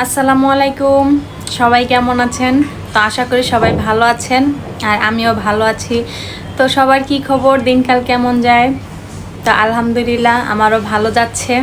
আসসালামু আলাইকুম। সবাই কেমন আছেন? তো আশা করি সবাই ভালো আছেন আর আমিও ভালো আছি। তো সবার কি খবর? দিনকাল কেমন যায়? তো আলহামদুলিল্লাহ আমারও ভালো যাচ্ছে।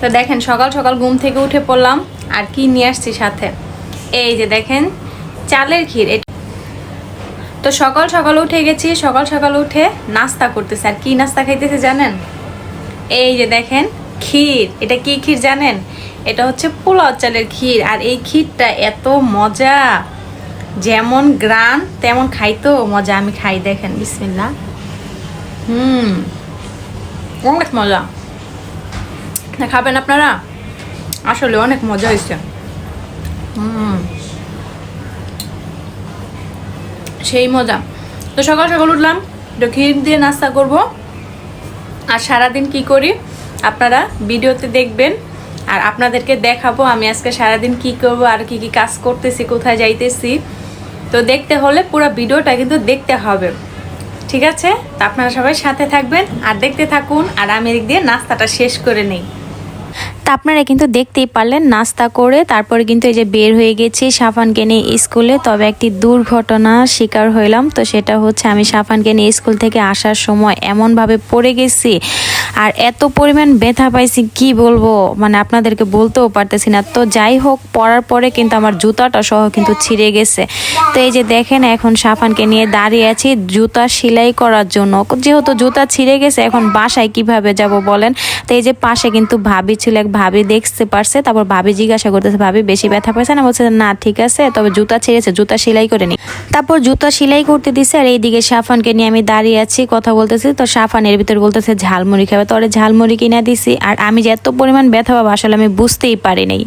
তো দেখেন, সকাল সকাল ঘুম থেকে উঠে পড়লাম আর কি নিয়ে আসছি সাথে? এই যে দেখেন, চালের ক্ষীর। তো সকাল সকাল উঠে গেছি, সকাল সকাল উঠে নাস্তা করতেছে। আর কি নাস্তা খাইতেছে জানেন? এই যে দেখেন, ক্ষীর। এটা কি ক্ষীর জানেন? এটা হচ্ছে পোলাও চালের ক্ষীর, আর এই ক্ষীরটা এত মজা। যেমন গ্রান, তেমন খাইতেও মজা। আমি খাই, দেখেন বিসমিল্লা হুম, অনেক মজা। না, খাবেন আপনারা? আসলে অনেক মজা হয়েছে হুম, সেই মজা। তো সকাল সকাল উঠলাম, একটু ক্ষীর দিয়ে নাস্তা করব। আর সারাদিন কি করি? আপনারা ভিডিওতে দেখবেন। আর আপনাদেরকে দেখাবো আমি আজকে সারাদিন কি করব আর কি কি কাজ করতেছি, কোথায় যাইতেছি। তো দেখতে হলে পুরো ভিডিওটা কিন্তু দেখতে হবে। ঠিক আছে? তো আপনারা সবাই সাথে থাকবেন আর দেখতে থাকুন আর আমি এদিক দিয়ে নাস্তাটা শেষ করে নেই। তা আপনারা কিন্তু দেখতেই পারলেন, নাস্তা করে তারপরে কিন্তু এই যে বের হয়ে গেছি সাফানকে নিয়ে স্কুলে। তবে একটি দুর্ঘটনার শিকার হইলাম, তো সেটা হচ্ছে আমি সাফানকে নিয়ে স্কুল থেকে আসার সময় এমনভাবে পড়ে গেছি আর এত পরিমাণ ব্যথা পাইছি, কি বলব? মানে আপনাদেরকে বলতেও পারতেছি না। তো যাই হোক, পড়ার পরে কিন্তু আমার জুতাটা সহ কিন্তু ছিঁড়ে গেছে। তো এই যে দেখেন, এখন সাফানকে নিয়ে দাঁড়িয়ে আছি জুতা সেলাই করার জন্য। যেহেতু জুতা ছিঁড়ে গেছে, এখন বাসায় কীভাবে যাব বলেন? তো এই যে পাশে কিন্তু ভাবি ছিল, এক ভাবি দেখতে পারছে, তারপর ভাবি জিজ্ঞাসা করতেছে, ভাবি, বেশি ব্যথা পাইছে না? বলছে, না, ঠিক আছে, তবে জুতা ছিঁড়েছে জুতা সেলাই করে নি। তারপর জুতা সেলাই করতে দিছে, আর এইদিকে সাফানকে নিয়ে আমি দাঁড়িয়ে আছি, কথা বলতেছি। তো সাফান এর ভিতর বলতেছে, ঝালমুড়ি খাবে। তো তরে ঝালমুড়ি কিনে দিছি আর আমি যে এত পরিমাণ ব্যথা পাবো আসলে আমি বুঝতেই পারি পারিনি।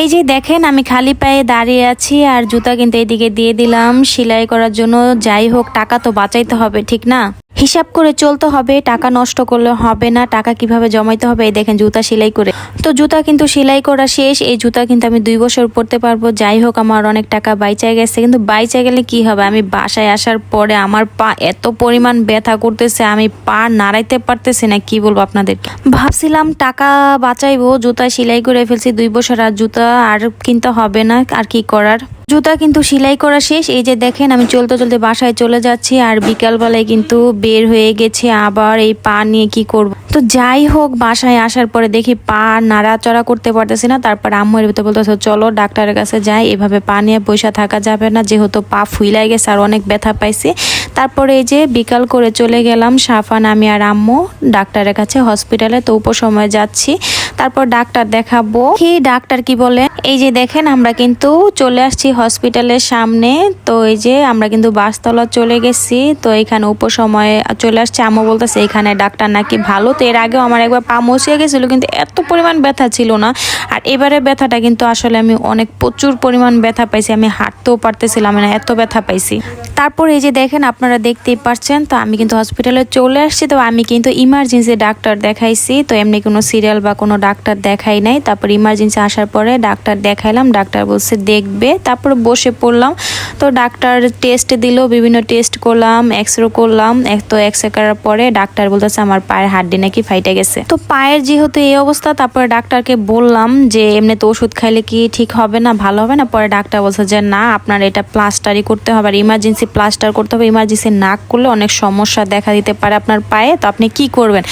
এই যে দেখেন, আমি খালি পায়ে দাঁড়িয়ে আছি আর জুতা কিন্তু এদিকে দিয়ে দিলাম। সেলাই করার জন্য যাই হোক, টাকা তো বাঁচাইতে হবে, ঠিক না? হিসাব করে চলতে হবে, টাকা নষ্ট করলে হবে না, টাকা কীভাবে জমাইতে হবে, এই দেখেন জুতা সেলাই করে। তো জুতা কিন্তু সেলাই করা শেষ, এই জুতা কিন্তু আমি দুই বছর পরতে পারব, যাই হোক আমার অনেক টাকা বাইচায় গেছে, কিন্তু বাইচা গেলে কি হবে? আমি বাসায় আসার পরে আমার পা এত পরিমাণ ব্যথা করতেছে, আমি পা নাড়াইতে পারতেছি না, কি বলব আপনাদের ভাবছিলাম টাকা বাঁচাইবো, জুতা সেলাই করে ফেলছি দুই বছর, আর জুতা আর কিনতে হবে না, আর কি করার? জুতা কিন্তু সেলাই করা শেষ, এই যে দেখেন আমি চলতে চলতে বাসায় চলে যাচ্ছি, আর বিকালবেলায় কিন্তু বের হয়ে গেছে আবার এই পা নিয়ে কি করব? তো যাই হোক, বাসায় আসার পরে দেখি পা নাড়াচড়া করতে পারতেছি না। তারপর আম্মু এর ভিতরে বলতেছে, চলো ডাক্তারের কাছে যাই, এভাবে পা নিয়ে পয়সা থাকা যাবে না। যেহেতু পা ফুইলাই গেছে আর অনেক ব্যথা পাইছে। তারপরে এই যে বিকাল করে চলে গেলাম, সাফান, আমি আর আম্মু ডাক্তারের কাছে হসপিটালে তো উপসময় যাচ্ছি। তারপর ডাক্তার দেখাবো। কি ডাক্তার কি বলে? এই যে দেখেন, আমরা কিন্তু চলে আসছি হসপিটালের সামনে। তো এই যে আমরা কিন্তু বাসতলা চলে গেছি। তো এখানে উপসময়ে চলে আসছে। আম্মু বলতেছে, এখানে ডাক্তার নাকি ভালো? তো এর আগেও আমার একবার পা মচিয়ে গেছিল, কিন্তু এত পরিমাণ ব্যথা ছিল না। আর এবারে ব্যথাটা কিন্তু আসলে আমি অনেক প্রচুর পরিমাণ ব্যথা পাইছি। আমি হাঁটতেও পারতেছিলাম না, এত ব্যথা পাইছি। তারপর এই যে দেখেন, আপনারা দেখতেই পাচ্ছেন তো আমি কিন্তু হসপিটালে চলে আসছি। তো আমি কিন্তু ইমার্জেন্সি ডাক্তার দেখাইছি। তো এমনি কোনো সিরিয়াল বা কোনো ডাক্তার দেখাই নাই, তারপর ইমার্জেন্সি আসার পরে ডাক্তার দেখাইলাম, ডাক্তার বলছে দেখবে, তারপর বসে পড়লাম। তো ডাক্তার টেস্ট দিল, বিভিন্ন টেস্ট করলাম এক্সরে করলাম, এক তো এক্সরে করার পরে ডাক্তার বলতেছে আমার পায়ের হাড্ডি নাকি ফাইটে গেছে। তো পায়ের যেহেতু এই অবস্থা, তারপরে ডাক্তারকে বললাম যে এমনি তো ওষুধ খাইলে কি ঠিক হবে না, ভালো হবে না? পরে ডাক্তার বলছে যে না, আপনার এটা প্লাস্টারই করতে হবে, আর ইমার্জেন্সি প্লাস্টার করতে হবে ইমার্জেন্সি না করলে অনেক সমস্যা দেখা দিতে পারে আপনার পায়ে। তো আপনি কি করবেন?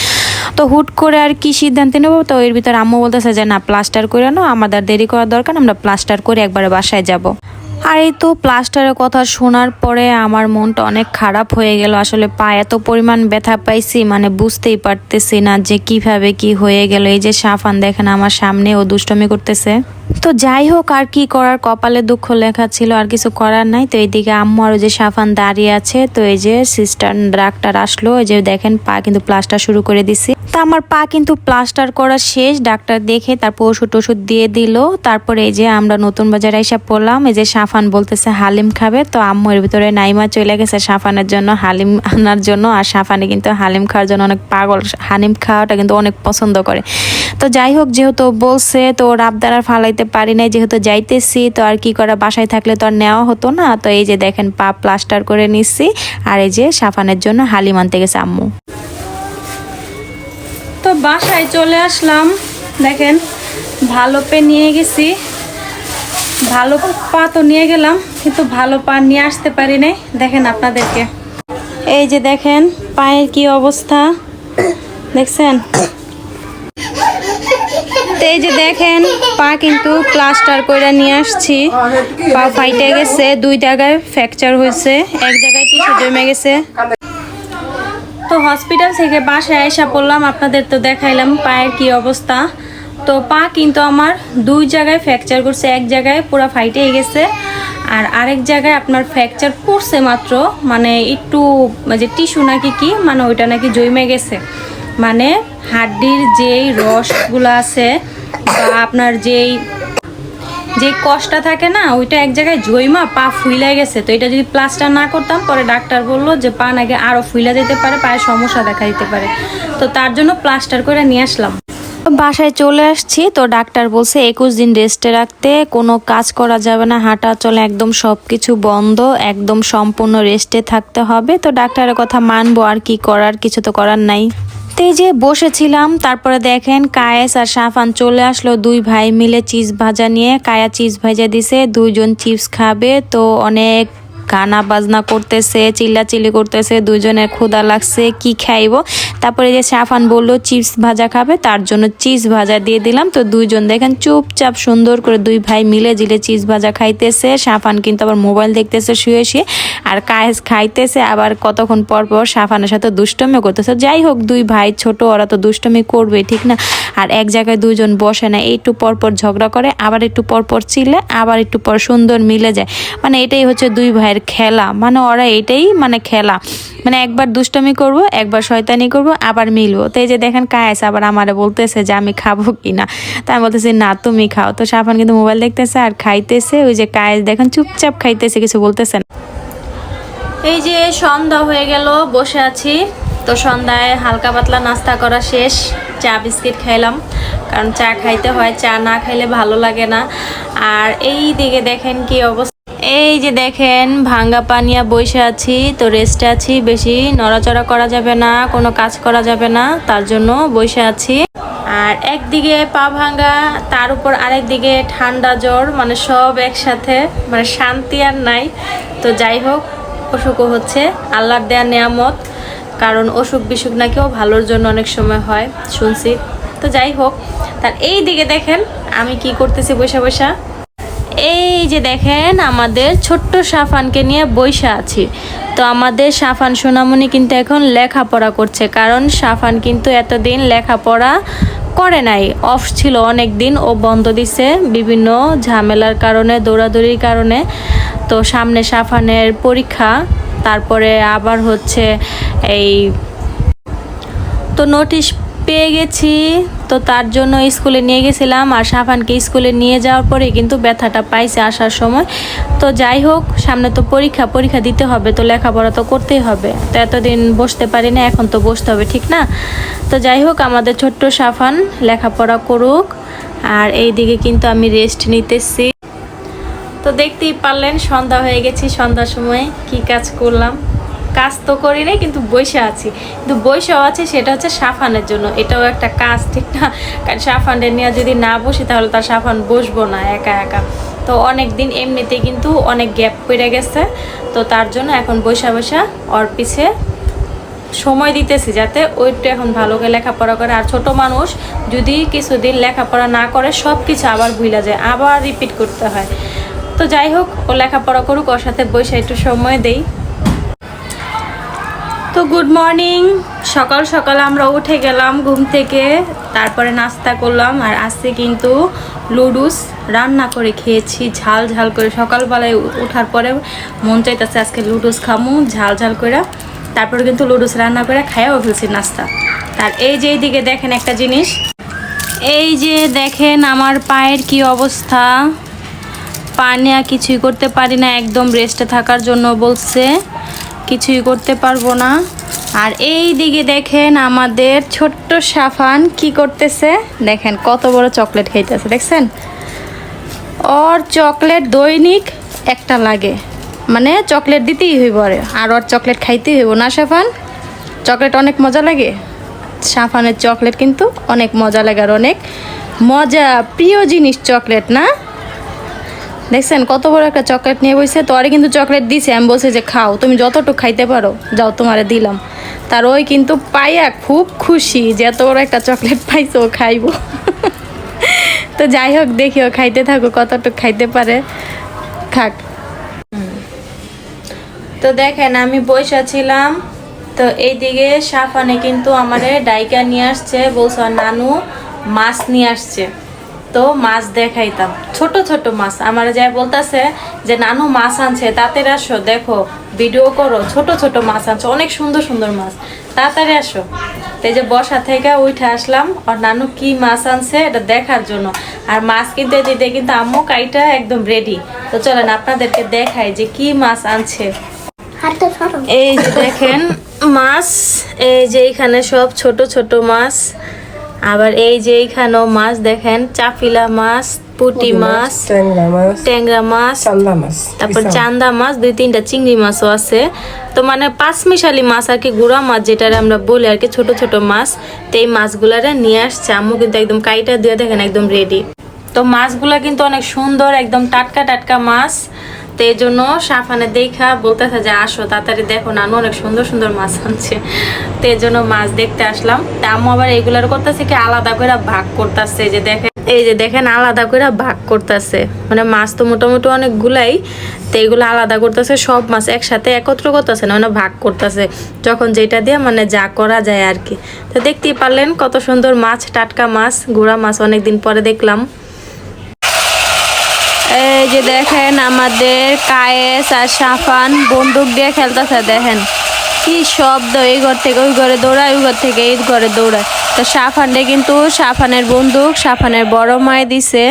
তো হুট করে আর কি সিদ্ধান্ত নেব? তো এর ভিতরে আম্মু বলতেছে যে, না প্লাস্টার করে নাও, আমাদের দেরি করার দরকার, আমরা প্লাস্টার করে একবারে বাসায় যাব। আর এই তো প্লাস্টারের কথা শোনার পরে আমার মনটা অনেক খারাপ হয়ে গেল। আসলে পা এত পরিমাণ ব্যথা পাইছি মানে বুঝতেই পারতেছি না যে কীভাবে কি হয়ে গেল। এই যে সাফান দেখেন, আমার সামনে ও দুষ্টমি করতেছে। তো যাই হোক, আর কি করার? কপালে দুঃখ লেখা ছিল, আর কিছু করার নাই। তো এইদিকে আম্মু আর ওই যে সাফান দাঁড়িয়ে আছে, তো এই যে সিস্টার ডাক্তার আসলো। এই যে দেখেন, পা কিন্তু প্লাস্টার শুরু করে দিছি। তা আমার পা কিন্তু প্লাস্টার করা শেষ, ডাক্তার দেখে তারপর ওষুধ টষুধ দিয়ে দিল। তারপরে এই যে আমরা নতুন বাজারে এসে পড়লাম, এই যে সাফান বলতেছে হালিম খাবে। তো আম্মু এর ভিতরে নাইমা চলে গেছে সাফানের জন্য, হালিম আনার জন্য। আর সাফানে কিন্তু হালিম খাওয়ার জন্য অনেক পাগল। হালিম খাওয়াটা কিন্তু অনেক পছন্দ করে। তো যাই হোক, যেহেতু বলছে, তো ওর আবদার আর ফালাইতে পারি নাই, যেহেতু যাইতেছি, তো আর কি করা, বাসায় থাকলে তো আর নেওয়া হতো না। তো এই যে দেখেন, পা প্লাস্টার করে নিচ্ছি আর এই যে সাফানের জন্য হালিম আনতে গেছে আম্মু। তো বাসায় চলে আসলাম। দেখেন, ভালো পে নিয়ে গেছি। ভালো পা তো নিয়ে গেলাম, কিন্তু ভালো পা নিয়ে আসতে পারি নাই। দেখেন আপনাদেরকে। এই যে দেখেন, পায়ের কি অবস্থা? দেখছেন? এই যে দেখেন, পা কিন্তু প্লাস্টার করে নিয়ে আসছি। পা ফাইটে গেছে, দুই জায়গায় ফ্র্যাকচার হয়েছে, এক জায়গায় টিস্যু জমে গেছে। তো হসপিটাল থেকে বাসায় এসে পড়লাম, আপনাদের তো দেখাইলাম পায়ের কি অবস্থা। তো পা কিন্তু আমার দুই জায়গায় ফ্র্যাকচার করছে, এক জায়গায় পুরো ফাইটে গেছে। আর আরেক জায়গায় আপনার ফ্র্যাকচার পড়ছে মাত্র মানে একটু যে টিস্যু নাকি কি মানে ওইটা নাকি জমে গেছে। মানে হাড্ডির যেই রসগুলো আছে বা আপনার যেই, যে কষ্টটা থাকে না, ওইটা এক জায়গায় জইমা, পা ফুইলা গেছে। তো এটা যদি প্লাস্টার না করতাম, পরে ডাক্তার বলল যে পা নাকি আরও ফুইলা যেতে পারে পায়ের সমস্যা দেখা দিতে পারে। তো তার জন্য প্লাস্টার করে নিয়ে আসলাম। বাসায় চলে আসছি, তো ডাক্তার বলছে, একুশ দিন রেস্টে রাখতে, কোনো কাজ করা যাবে না, হাঁটা চলে একদম সব কিছু বন্ধ, একদম সম্পূর্ণ রেস্টে থাকতে হবে। তো ডাক্তারের কথা মানবো, আর কি করার, কিছু তো করার নাই। যে বসেছিলাম, তারপরে দেখেন কায়েস আর সাফান চলে আসলো, দুই ভাই মিলে চিজ ভাজা নিয়ে। কায়া চিজ ভাজা দিছে, দুইজন চিপস খাবে, তো অনেক গানা বাজনা করতেছে, চিল্লাচিল্লি করতেছে, দুজনের ক্ষুদা লাগছে, কি খাইবো? তারপরে যে সাফান বলল, চিপস ভাজা খাবে, তার জন্য চিজ ভাজা দিয়ে দিলাম। তো দুইজন দেখেন চুপচাপ সুন্দর করে দুই ভাই মিলে জিলে চিজ ভাজা খাইতেছে। সাফান কিন্তু আবার মোবাইল দেখতেছে, শুয়ে শুয়ে, আর কায়েস খাইতেছে। আবার কতক্ষণ পর পর সাফানের সাথে দুষ্টমি করতেছে। যাই হোক, দুই ভাই ছোট, ওরা তো দুষ্টমি করবে, ঠিক না? আর এক জায়গায় দুইজন বসে না, একটু পর পর ঝগড়া করে, আবার একটু পর পর চিল্লে আবার একটু পর সুন্দর মিলে যায়। মানে এটাই হচ্ছে দুই ভাইয়ের খেলা। মানে ওরা এটাই মানে খেলা। মানে একবার দুষ্টমি করব, একবার শয়তানি করব, আবার মিলবো। তো এই যে দেখেন কায়েস আবার আমারে বলতেছে যে, আমি খাব কি না তাই আমি বলতেছি, না, তুমি খাও। তো সাফান কিন্তু মোবাইল দেখতেছে আর খাইতেছে। ওই যে কায়েস দেখেন চুপচাপ খাইতেছে, কিছু বলতেছে না। এই যে সন্ধ্যা হয়ে গেল, বসে আছি। তো সন্ধ্যায় হালকা পাতলা নাস্তা করা শেষ। চা, বিস্কিট খাইলাম। কারণ চা খাইতে হয়, চা না খাইলে ভালো লাগে না। আর এই দিকে দেখেন কি অবস্থা। এই যে দেখেন, ভাঙ্গা পানিয়া বসে আছি, তো রেস্টে আছি, বেশি নড়াচড়া করা যাবে না, কোনো কাজ করা যাবে না, তার জন্য বসে আছি। আর একদিকে পা ভাঙ্গা, তার উপর আরেক দিকে ঠান্ডা জ্বর মানে সব একসাথে মানে শান্তি আর নাই। তো যাই হোক, অসুখও হচ্ছে, আল্লাহর দেয়া নিয়ামত, কারণ অসুখ বিসুখ নাকিও ভালোর জন্য অনেক সময় হয়, শুনছি। তো যাই হোক, তার এই দিকে দেখেন, আমি কি করতেছি বৈশা বৈশা এই যে দেখেন, আমাদের ছোট্ট সাফানকে নিয়ে বৈশা আছি। তো আমাদের সাফান সোনামণি কিন্তু এখন লেখাপড়া করছে, কারণ সাফান কিন্তু এতদিন লেখাপড়া করে নাই। অফ ছিল অনেক দিন ও বন্ধ দিছে বিভিন্ন ঝামেলার কারণে, দৌড়াদৌড়ির কারণে। তো সামনে সাফানের পরীক্ষা, তারপরে আবার হচ্ছে এই তো নোটিশ পেয়ে গেছি। তো তার জন্য স্কুলে নিয়ে গেছিলাম আর সাফানকে স্কুলে নিয়ে যাওয়ার পরে কিন্তু ব্যথাটা পাইছে আসার সময়। তো যাই হোক, সামনে তো পরীক্ষা পরীক্ষা দিতে হবে, তো লেখাপড়া তো করতেই হবে। তো এতদিন বসতে পারি না, এখন তো বসতে হবে, ঠিক না? তো যাই হোক, আমাদের ছোট্ট সাফান লেখাপড়া করুক, আর এই দিকে কিন্তু আমি রেস্ট নিতেছি। তো দেখতেই পারলেন, সন্ধ্যা হয়ে গেছি, সন্ধ্যার সময় কি কাজ করলাম। কাজ তো করি নাই, কিন্তু বসে আছি। কিন্তু বসেও আছে, সেটা হচ্ছে সাফানের জন্য। এটাও একটা কাজ, ঠিক না? কারণ সাফানটা নিয়ে যদি না বসি, তাহলে তার সাফান বসবো না একা একা। তো অনেক দিন এমনিতে কিন্তু অনেক গ্যাপ পড়ে গেছে। তো তার জন্য এখন বৈশা বৈশা ওর পিছে সময় দিতেছি যাতে ওইটা এখন ভালো করে লেখাপড়া করে। আর ছোট মানুষ যদি কিছুদিন লেখাপড়া না করে সব কিছু আবার ভুলা যায়, আবার রিপিট করতে হয়। তো যাই হোক, ও লেখাপড়া করুক, ওর সাথে বসে একটু সময় দেই। তো গুড মর্নিং। সকাল সকাল আমরা উঠে গেলাম ঘুম থেকে, তারপরে নাস্তা করলাম আর আজকে কিন্তু লুডুস রান্না করে খেয়েছি, ঝাল ঝাল করে। সকালবেলায় উঠার পরে মন চাইতেছে আজকে লুডুস খামু, ঝাল ঝাল করে। তারপরে কিন্তু লুডুস রান্না করে খাইয়াও ফেলছি নাস্তা। তার এই যে এইদিকে দেখেন একটা জিনিস। এই যে দেখেন আমার পায়ের কি অবস্থা। পা নিয়ে কিছুই করতে পারি না, একদম রেস্টে থাকার জন্য বলছে। কিছুই করতে পারব না। আর এই দিকে দেখেন আমাদের ছোট্ট সাফান কি করতেছে। দেখেন কত বড় চকলেট খাইতেছে, দেখছেন? ওর চকলেট দৈনিক একটা লাগে। মানে চকলেট দিতেই হইব আর। ওর চকলেট খাইতেই হইব না সাফান? চকলেট অনেক মজা লাগে। সাফানের চকলেট কিন্তু অনেক মজা লাগে আর অনেক মজা প্রিয় জিনিস চকলেট, না? দেখছেন, কত বড় একটা চকলেট নিয়ে বসে, তো আরে কিন্তু চকলেট দিছে, আমি বলছি যে খাও, তুমি যতটুকু খাইতে পারো, যাও তোমারে দিলাম। তার ওই কিন্তু পাইয়া খুব খুশি যে এত বড় একটা চকলেট পাইছো, ও খাইবো। তো যাই হোক, দেখি ও খাইতে থাকো কতটুকু খাইতে পারে। খাক তো দেখেন, আমি বসে ছিলাম, তো এইদিকে সাফানে কিন্তু আমারে ডাইকা নিয়ে আসছে, বলছে, নানু, মাছ নিয়ে আসছে। তো মাছ দেখাইতাম। ছোট ছোট মাছ। আমার যাই বলতাছে যে নানু মাছ আনছে। তাতে আসো দেখো ভিডিও করো। ছোট ছোট মাছ আনছে। অনেক সুন্দর সুন্দর মাছ। তাড়াতাড়ি আসো। এই যে বসা থেকে উঠে আসলাম। আর নানু কি মাছ আনছে এটা দেখার জন্য। আর মাছ কিনতে দিতে কিন্তু আম্মু কাইটা একদম রেডি তো চলেন আপনাদেরকে দেখাই যে কি মাছ আনছে। এই যে দেখেন মাছ এই যে এখানে সব ছোট ছোট মাছ। আবার এই যে এইখানেও মাছ দেখেন চাপিলা মাছ পুটি মাছ ট্যাংরা মাছ তারপর চান্দা মাছ দুই তিনটা চিংড়ি মাছও আছে। তো মানে পাঁচ মিশালি মাছ আর কি গুঁড়া মাছ যেটা আমরা বলি আর কি ছোট ছোট মাছ তো এই মাছগুলারে নিয়ে আসছে। আম্মু কিন্তু একদম কাইটা দিয়ে দেখেন একদম রেডি তো মাছগুলা কিন্তু অনেক সুন্দর একদম টাটকা টাটকা মাছ। তো এই জন্য সাফানে দেখা বলতেছে যে, আসো, তাড়াতাড়ি দেখো নানু অনেক সুন্দর সুন্দর মাছ আনছে। তো এই জন্য মাছ দেখতে আসলাম। তা আম্মু আবার এগুলার করতেছে কি, আলাদা করে ভাগ করতেছে। যে দেখেন, এই যে দেখেন আলাদা করে ভাগ করতেছে। মানে মাছ তো মোটামুটি অনেকগুলাই, তো এগুলো আলাদা করতেছে, সব মাছ একসাথে একত্র করতেছে না মানে ভাগ করতেছে। যখন যেটা দিয়ে মানে যা করা যায় আর কি। তো দেখতেই পারলেন কত সুন্দর মাছ, টাটকা মাছ, গুড়া মাছ অনেকদিন পরে দেখলাম। এই যে দেখেন আমাদের কায়েস আর সাফান বন্দুক দিয়ে খেলতেছে, দেখেন। কি শব্দ, এই ঘর থেকে ওই ঘরে দৌড়ায়, ওই ঘর থেকে এই ঘরে দৌড়ায়। তো সাফানটা কিন্তু সাফানের বন্দুক সাফানের বড় মায় দিছে।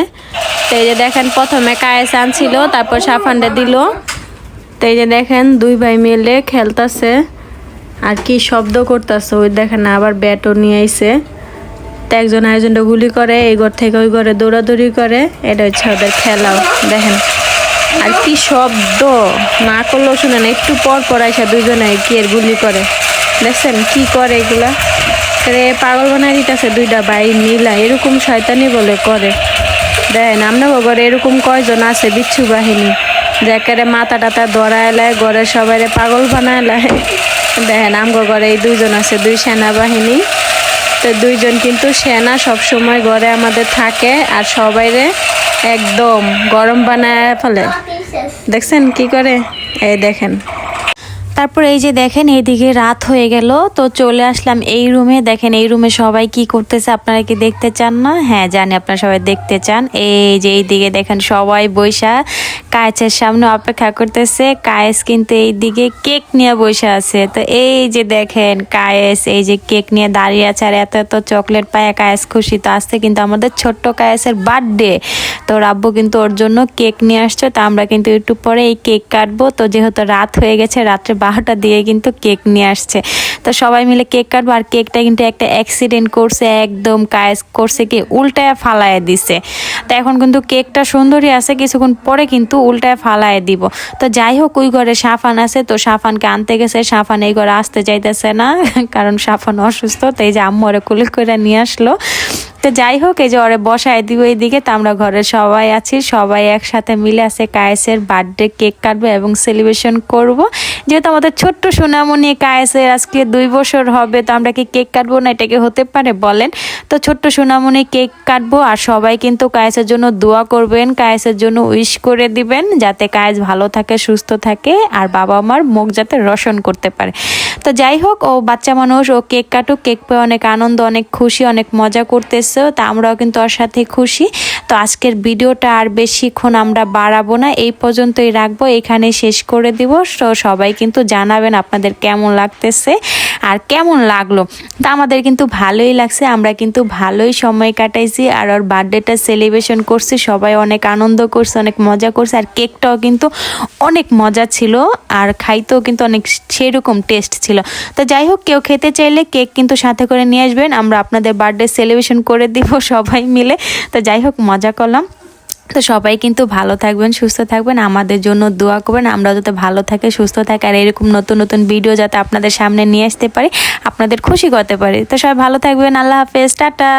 তো এই যে দেখেন, প্রথমে কায়েস আনছিল, তারপর সাফানটা দিল। তো এই যে দেখেন, দুই ভাই মিলে খেলতেছে। আর কি শব্দ করতেছে, ওই দেখেন আবার ব্যাটও নিয়ে আইছে। তো একজন আরেকজনটা গুলি করে, এই ঘর থেকে ওই ঘরে দৌড়াদৌড়ি করে। এটা হচ্ছে ওদের খেলাও, দেখেন। আর কি শব্দ, না করলেও শুনেন একটু পর পর আইসা দুইজনে কি এর গুলি করে। দেখছেন কি করে এগুলা? রে পাগল বানাই দিতেছে দুইটা ভাই মিলা, এরকম শয়তানি বলে করে। দেখেন আমরা ঘরে এরকম কয়জন আছে বিচ্ছু বাহিনী। যাকে মাথা টাতা দৌড়ায় লাই ঘরে সবাই পাগল বানায় লাই দেখেন, আমগো ঘরে এই দুইজন আছে, দুই সেনাবাহিনী। তো দুইজন কিন্তু সেনা সব সময় ঘরে আমাদের থাকে আর সবাইরে একদম গরম বানায় ফেলে। দেখছেন কি করে? এই দেখেন। তারপর এই যে দেখেন এইদিকে রাত হয়ে গেল। তো চলে আসলাম এই রুমে। দেখেন, এই রুমে সবাই কি করতেছে? আপনারা কি দেখতে চান না? হ্যাঁ জানি আপনারা সবাই দেখতে চান। এই যে এইদিকে দেখেন, সবাই বৈশা কায়েসের সামনে অপেক্ষা করতেছে। কায়েস কিন্তু এইদিকে কেক নিয়ে বসে আছে। তো এই যে দেখেন, কায়েস এই যে কেক নিয়ে দাঁড়িয়ে আছে। আর এত এত চকলেট পায়, কায়েস খুশি। তো আসতে কিন্তু আমাদের ছোট্ট কায়েসের বার্থডে। তো রাব্বু কিন্তু ওর জন্য কেক নিয়ে আসছে। তো আমরা কিন্তু একটু পরে এই কেক কাটবো। তো যেহেতু রাত হয়ে গেছে, রাত্রে বারোটা দিয়ে কিন্তু কেক নিয়ে আসছে। তো সবাই মিলে কেক কাটবো আর কেকটা কিন্তু একটা অ্যাক্সিডেন্ট করছে, একদম কায়েস করছে কি উল্টায় ফালায় দিছে। তো এখন কিন্তু কেকটা সুন্দরই আছে, কিছুক্ষণ পরে কিন্তু উল্টায় ফালায় দিব। তো যাই হোক, ওই ঘরে সাফান আছে, তো সাফানকে আনতে গেছে। সাফান এই ঘরে আসতে চাইতেছে না, কারণ সাফান অসুস্থ, তো এই যে আম্মু ওরে কুলি করে নিয়ে আসলো। তো যাই হোক, এই যে ওরে বসায় দিব এইদিকে, তো আমরা ঘরে সবাই আছি, সবাই একসাথে মিলে আছে কায়েসের বার্থডে কেক কাটবো এবং সেলিব্রেশন করব। যেহেতু আমাদের ছোট্ট সোনামণি কায়েসের আজকে দুই বছর হবে, তো আমরা কি কেক কাটবো না এটাকে হতে পারে বলেন। তো ছোট্ট সোনামণি কেক কাটবো, আর সবাই কিন্তু কায়েসের জন্য দোয়া করবেন, কায়েসের জন্য উইশ করে দিবেন, যাতে কায়েস ভালো থাকে, সুস্থ থাকে, আর বাবা মার মুখ যাতে রোশন করতে পারে। তো যাই হোক, ও বাচ্চা মানুষ, ও কেক কাটুক কেক পেয়ে অনেক আনন্দ, অনেক খুশি, অনেক মজা করতেছে। তা আমরাও কিন্তু ওর সাথে খুশি। তো আজকের ভিডিওটা আর বেশিক্ষণ আমরা বাড়াবো না, এই পর্যন্তই রাখব এখানে শেষ করে দিব। তো সবাই কিন্তু জানাবেন আপনাদের কেমন লাগতেছে আর কেমন লাগল। তা আমাদের কিন্তু ভালোই লাগছে, আমরা কিন্তু ভালোই সময় কাটাইছি আর ওর বার্থডেটা সেলিব্রেশন করছি, সবাই অনেক আনন্দ করছে, অনেক মজা করছে আর কেকটাও কিন্তু অনেক মজা ছিল আর খাইতেও কিন্তু অনেক সেরকম টেস্ট ছিল। তো যাই হোক, কেউ খেতে চাইলে কেক কিন্তু সাথে করে নিয়ে আসবেন, আমরা আপনাদের বার্থডে সেলিব্রেশন করে দিব সবাই মিলে। তো যাই হোক, মজা করলাম। তো সবাই কিন্তু ভালো থাকবেন, সুস্থ থাকবেন। আমাদের জন্য দোয়া করবেন। আমরা যাতে ভালো থাকে, সুস্থ থাকে, আর এরকম নতুন নতুন ভিডিও যাতে আপনাদের সামনে নিয়ে আসতে পারি, আপনাদের খুশি করতে পারি। তো সবাই ভালো থাকবেন। আল্লাহ হাফেজ। টাটা।